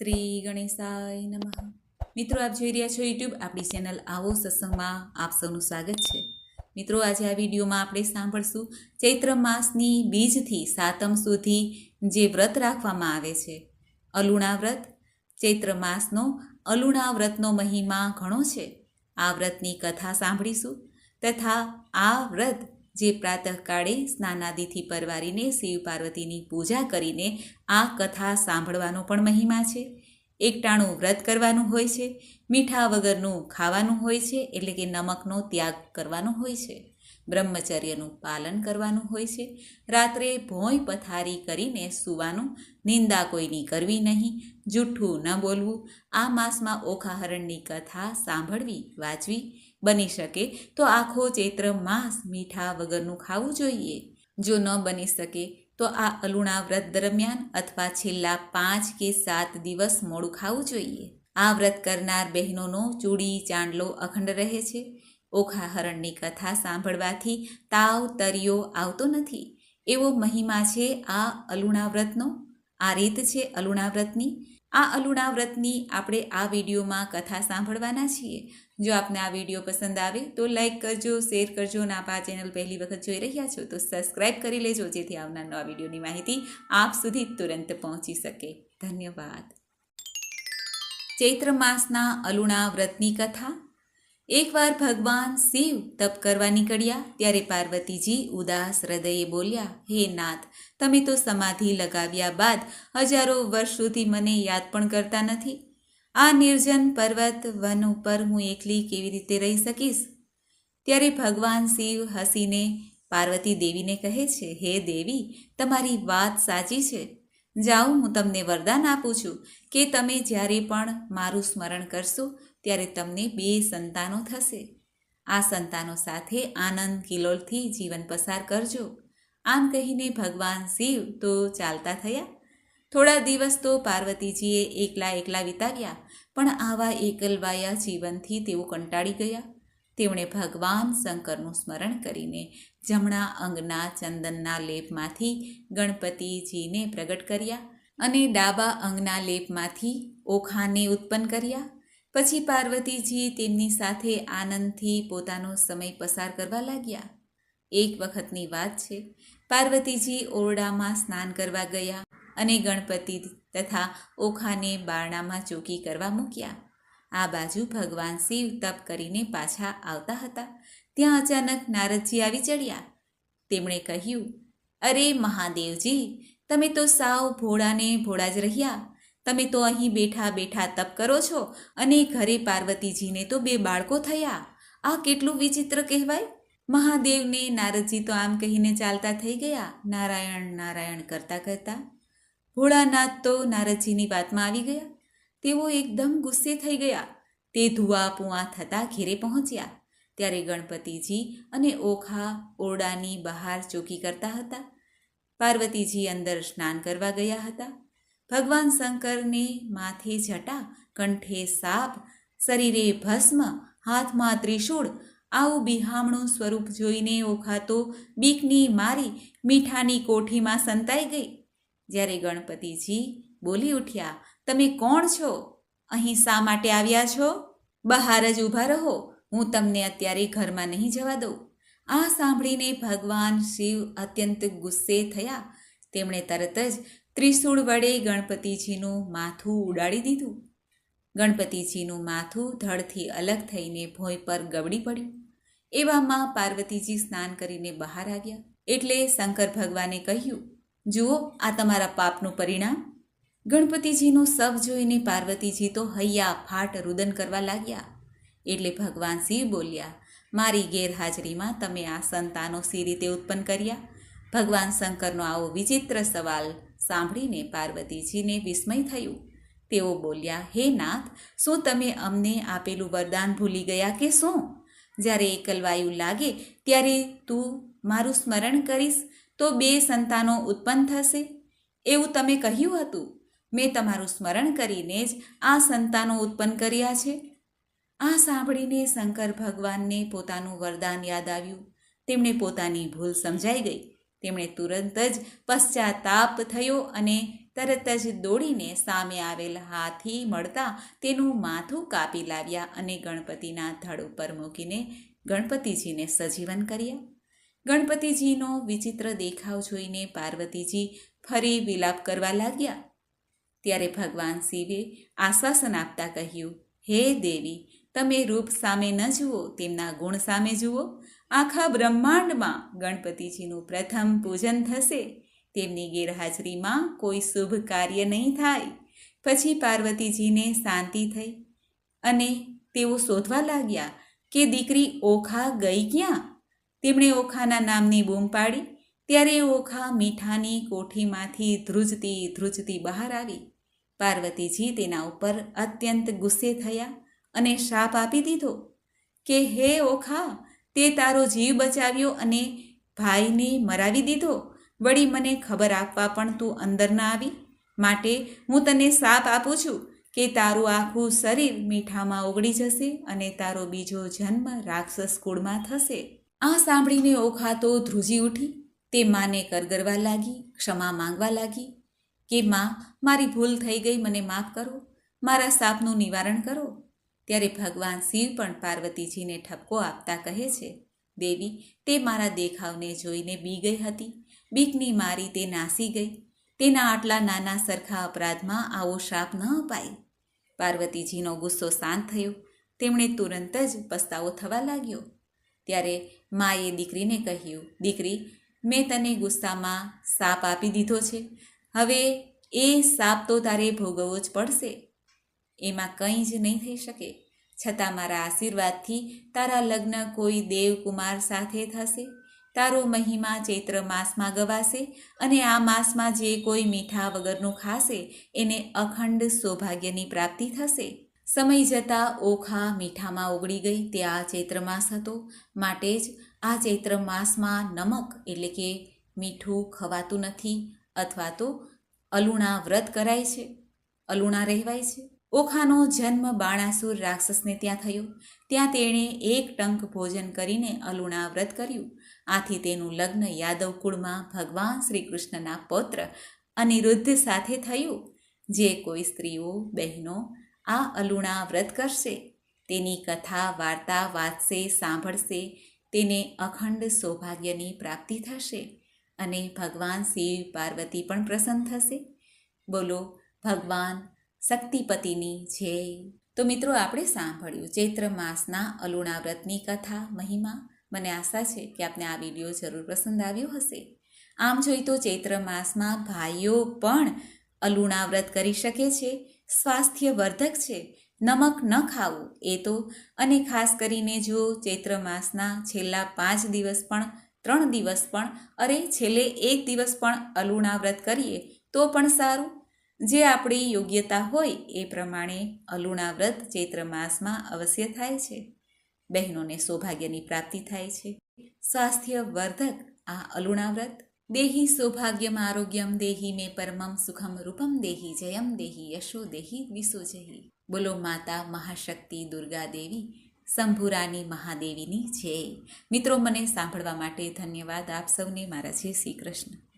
શ્રી ગણેશાય નમઃ. મિત્રો, આપ જોઈ રહ્યા છો યુટ્યુબ આપણી ચેનલ આવો સત્સંગમાં આપ સૌનું સ્વાગત છે. મિત્રો, આજે આ વિડીયોમાં આપણે સાંભળશું ચૈત્ર માસની બીજથી સાતમ સુધી જે વ્રત રાખવામાં આવે છે. અલુણા વ્રત. ચૈત્ર માસનો અલુણા વ્રતનો મહિમા ઘણો છે. આ વ્રતની કથા સાંભળીશું તથા આ વ્રત જે પ્રાતઃકાળે સ્નાનાદિથી પરવારીને શિવ પાર્વતીની પૂજા કરીને આ કથા સાંભળવાનો પણ મહિમા છે. એકટાણું વ્રત કરવાનું હોય છે, મીઠા વગરનું ખાવાનું હોય છે, એટલે કે નમકનો ત્યાગ કરવાનો હોય છે. બ્રહ્મચર્યનું પાલન કરવાનું હોય છે. રાત્રે ભોંય પથારી કરીને સૂવાનું, નિંદા કોઈની કરવી નહીં, જૂઠ્ઠું ન બોલવું, આ માસમાં ઓખાહરણની કથા સાંભળવી, વાંચવી બની શકે, તો આખો ચૈત્ર માસ મીઠા વગરનું ખાવું જોઈએ. જો ન બની શકે, તો આ અલુણા વ્રત દરમિયાન અથવા છેલ્લા પાંચ કે સાત દિવસ મોડું ખાવું જોઈએ. આ વ્રત કરનાર બહેનોનો ચૂડી, ચાંદલો અખંડ રહે છે. ઓખા હરણની કથા સાંભળવાથી તાવ, તરિયો આવતો નથી. એવો મહિમા છે આ અલુણા વ્રતનો? આ રીત છે અલુણા વ્રતની? આ અલુણા વ્રતની આપણે આ વિડીયોમાં કથા સાંભળવાના છીએ. જો આપને આ વીડિયો પસંદ આવે તો લાઈક કરજો, શેર કરજો અને આપ આ ચેનલ પહેલી વખત જોઈ રહ્યા છો તો સબસ્ક્રાઈબ કરી લેજો જેથી આવનાર નવા વિડીયોની માહિતી આપ સુધી તુરંત પહોંચી શકે. ધન્યવાદ. ચૈત્ર માસના અલુણા વ્રતની કથા એકવાર ભગવાન શિવ તપ કરવા નીકળ્યા, ત્યારે પાર્વતીજી ઉદાસ હૃદયે બોલ્યા, હે નાથ, તમે તો સમાધિ લગાવ્યા બાદ હજારો વર્ષ સુધી મને યાદ પણ કરતા નથી. આ નિર્જન પર્વત વન ઉપર હું એકલી કેવી રીતે રહી શકીશ? ત્યારે ભગવાન શિવ હસીને પાર્વતી દેવીને કહે છે, હે દેવી, તમારી વાત સાચી છે. જાઓ, હું તમને વરદાન આપું છું કે તમે જ્યારે પણ મારું સ્મરણ કરશો ત્યારે તમને બે સંતાનો થશે. આ સંતાનો સાથે આનંદ કિલોલથી જીવન પસાર કરજો. આમ કહીને ભગવાન શિવ તો ચાલતા થયા. થોડા દિવસ તો પાર્વતીજીએ એકલા એકલા વિતાવ્યા, પણ આવા એકલવાયા જીવનથી તેઓ કંટાળી ગયા. તેમણે ભગવાન શંકરનું સ્મરણ કરીને જમણા અંગના ચંદનના લેપમાંથી ગણપતિજીને પ્રગટ કર્યા અને ડાબા અંગના લેપમાંથી ઓખાને ઉત્પન્ન કર્યા. પછી પાર્વતીજી તેમની સાથે આનંદથી પોતાનો સમય પસાર કરવા લાગ્યા. એક વખતની વાત છે, પાર્વતીજી ઓરડામાં સ્નાન કરવા ગયા અને ગણપતિ તથા ઓખાને બારણામાં ચોકી કરવા મૂક્યા. આ બાજુ ભગવાન શિવ તપ કરીને પાછા આવતા હતા. ત્યાં અચાનક નારદજી આવી ચડ્યા. તેમણે કહ્યું, અરે મહાદેવજી, તમે તો સાવ ભોળાને ભોળા જ રહ્યા. તમે તો અહીં બેઠા બેઠા તપ કરો છો અને ઘરે પાર્વતીજીને તો બે બાળકો થયા. આ કેટલું વિચિત્ર કહેવાય? મહાદેવને નારદજી તો આમ કહીને ચાલતા થઈ ગયા. નારાયણ નારાયણ કરતા કરતા. ભોળાનાથ તો નારદજીની વાતમાં આવી ગયા. તેઓ એકદમ ગુસ્સે થઈ ગયા. તે ધુઆ પુઆ થતાં ઘેરે પહોંચ્યા. ત્યારે ગણપતિજી અને ઓખા ઓરડાની બહાર ચોકી કરતા હતા. પાર્વતીજી અંદર સ્નાન કરવા ગયા હતા. ભગવાન શંકરને માથે જટા, કંઠે સાપ, શરીરે ભસ્મ, હાથમાં ત્રિશૂળ, આવું બિહામણું સ્વરૂપ જોઈને ઓખાતો બીકની મારી મીઠાની કોઠીમાં સંતાઈ ગઈ. જ્યારે ગણપતિજી બોલી ઉઠ્યા, તમે કોણ છો? અહીં શા માટે આવ્યા છો? બહાર જ ઊભા રહો. હું તમને અત્યારે ઘરમાં નહીં જવા દઉં. આ સાંભળીને ભગવાન શિવ અત્યંત ગુસ્સે થયા. તેમણે તરત જ ત્રિશૂળ વડે ગણપતિજીનું માથું ઉડાડી દીધું. ગણપતિજીનું માથું ધડથી અલગ થઈને ભોંય પર ગબડી પડ્યું. એવામાં પાર્વતીજી સ્નાન કરીને બહાર આવ્યા. એટલે શંકર ભગવાને કહ્યું, જુઓ, આ તમારા પાપનું પરિણામ. ગણપતિજીનું સબ જોઈને પાર્વતીજી તો હૈયા ફાટ રુદન કરવા લાગ્યા. એટલે ભગવાન શિવ બોલ્યા, મારી ગેરહાજરીમાં તમે આ સંતાનો સી રીતે ઉત્પન્ન કર્યા? ભગવાન શંકરનો આવો વિચિત્ર સવાલ સાંભળીને પાર્વતીજીને વિસ્મય થયું. તેઓ બોલ્યા, હે નાથ, શું તમે અમને આપેલું વરદાન ભૂલી ગયા કે શું? જ્યારે એકલવાયુ લાગે, ત્યારે તું મારું સ્મરણ કરીશ, તો બે સંતાનો ઉત્પન્ન થશે. એવું તમે કહ્યું હતું. મેં તમારું સ્મરણ કરીને જ આ સંતાનો ઉત્પન્ન કર્યા છે. આ સાંભળીને શંકર ભગવાનને પોતાનું વરદાન યાદ આવ્યું. તેમણે પોતાની ભૂલ સમજાઈ ગઈ. તેમણે તુરંત જ પશ્ચાતાપ થયો અને તરત જ દોડીને સામે આવેલ હાથી મળતા તેનું માથું કાપી લાવ્યા અને ગણપતિના ધડ ઉપર મૂકીને ગણપતિજીને સજીવન કર્યા. ગણપતિજીનો વિચિત્ર દેખાવ જોઈને પાર્વતીજી ફરી વિલાપ કરવા લાગ્યા. ત્યારે ભગવાન શિવે આશ્વાસન આપતા કહ્યું, હે દેવી, તમે રૂપ સામે ન જુઓ, તેમના ગુણ સામે જુઓ. આખા બ્રહ્માંડમાં ગણપતિજીનું પ્રથમ પૂજન થશે. તેમની ગેરહાજરીમાં કોઈ શુભ કાર્ય નહીં થાય. પછી પાર્વતીજીને શાંતિ થઈ અને તેઓ શોધવા લાગ્યા કે દીકરી ઓખા ગઈ ક્યાં? તેમણે ઓખાના નામની બૂમ પાડી. ત્યારે ઓખા મીઠાની કોઠીમાંથી ધ્રુજતી ધ્રુજતી બહાર આવી. પાર્વતીજી તેના ઉપર અત્યંત ગુસ્સે થયા અને શાપ આપી દીધો કે, હે ઓખા તે તારો જીવ બચાવ્યો અને ભાઈને મરાવી દીધો? વળી મને ખબર આપવા પણ તું અંદર ના આવી. માટે હું તને સાપ આપું છું કે તારું આખું શરીર મીઠામાં ઓગળી જશે અને તારો બીજો જન્મ રાક્ષસ કુળમાં થશે. આ સાંભળીને ઓખા તો ધ્રુજી ઉઠી. તે માને કરગરવા લાગી, ક્ષમા માંગવા લાગી કે, માં, મારી ભૂલ થઈ ગઈ, મને માફ કરો. મારા સાપનું નિવારણ કરો. ત્યારે ભગવાન શિવ પણ પાર્વતીજીને ઠપકો આપતા કહે છે, દેવી, તે મારા દેખાવને જોઈને બી ગઈ હતી. બીકની મારી તે નાસી ગઈ. તેના આટલા નાના સરખા અપરાધમાં આવો શાપ ન અપાય. પાર્વતીજીનો ગુસ્સો શાંત થયો. તેમણે તુરંત જ પસ્તાવો થવા લાગ્યો. ત્યારે માએ દીકરીને કહ્યું, દીકરી, મેં તને ગુસ્સામાં સાપ આપી દીધો છે. હવે એ સાપ તો તારે ભોગવવો જ પડશે. એમાં કંઈ જ નહીં થઈ શકે. છતાં મારા આશીર્વાદથી તારા લગ્ન કોઈ દેવકુમાર સાથે થશે. તારો મહિમા ચૈત્ર માસમાં ગવાશે અને આ માસમાં જે કોઈ મીઠા વગરનું ખાશે, એને અખંડ સૌભાગ્યની પ્રાપ્તિ થશે. સમય જતાં ઓખા મીઠામાં ઓગળી ગઈ તે આ ચૈત્ર માસ હતો. માટે જ આ ચૈત્ર માસમાં નમક એટલે કે મીઠું ખવાતું નથી અથવા તો અલુણા વ્રત કરાય છે. અલુણા રહેવાય છે. ઓખાનો જન્મ બાણાસુર રાક્ષસને ત્યાં થયો. ત્યાં તેણે એક ટંક ભોજન કરીને અલુણા વ્રત કર્યું. આથી તેનું લગ્ન યાદવ કુળમાં ભગવાન શ્રી કૃષ્ણના પૌત્ર અનિરુદ્ધ સાથે થયું. જે કોઈ સ્ત્રીઓ, બહેનો આ અલુણા વ્રત કરશે, તેની કથા વાર્તા વાંચશે, સાંભળશે, તેને અખંડ સૌભાગ્યની પ્રાપ્તિ થશે અને ભગવાન શિવ પાર્વતી પણ પ્રસન્ન થશે. બોલો, ભગવાન શક્તિપતિની જય. તો મિત્રો, આપણે સાંભળ્યું ચૈત્ર માસના અલુણા વ્રતની કથા, મહિમા. મને આશા છે કે આપને આ વીડિયો જરૂર પસંદ આવ્યો હશે. આમ જોઈ તો ચૈત્ર માસમાં ભાઈઓ પણ અલુણા વ્રત કરી શકે છે. સ્વાસ્થ્ય વર્ધક છે. નમક ન ખાવું, એ તો. અને ખાસ કરીને જો ચૈત્ર માસના છેલ્લા પાંચ દિવસ પણ, ત્રણ દિવસ પણ, અરે, છેલ્લે એક દિવસ પણ અલુણા વ્રત કરીએ, તો પણ સારું. જે આપણી યોગ્યતા હોય એ પ્રમાણે અલુણા વ્રત ચૈત્ર માસમાં અવશ્ય થાય છે. બહેનોને સૌભાગ્યની પ્રાપ્તિ થાય છે. સ્વાસ્થ્ય વર્ધક આ અલુણા વ્રત. દેહી સૌભાગ્યમ આરોગ્યમ દેહી મે પરમમ સુખમ રૂપમ દેહી જયમ દેહી યશો દેહી વિશો જહી. બોલો માતા મહાશક્તિ દુર્ગા દેવી શંભુરાની મહાદેવીની જય. મિત્રો, મને સાંભળવા માટે ધન્યવાદ. આપ સૌને મારા જય શ્રી કૃષ્ણ.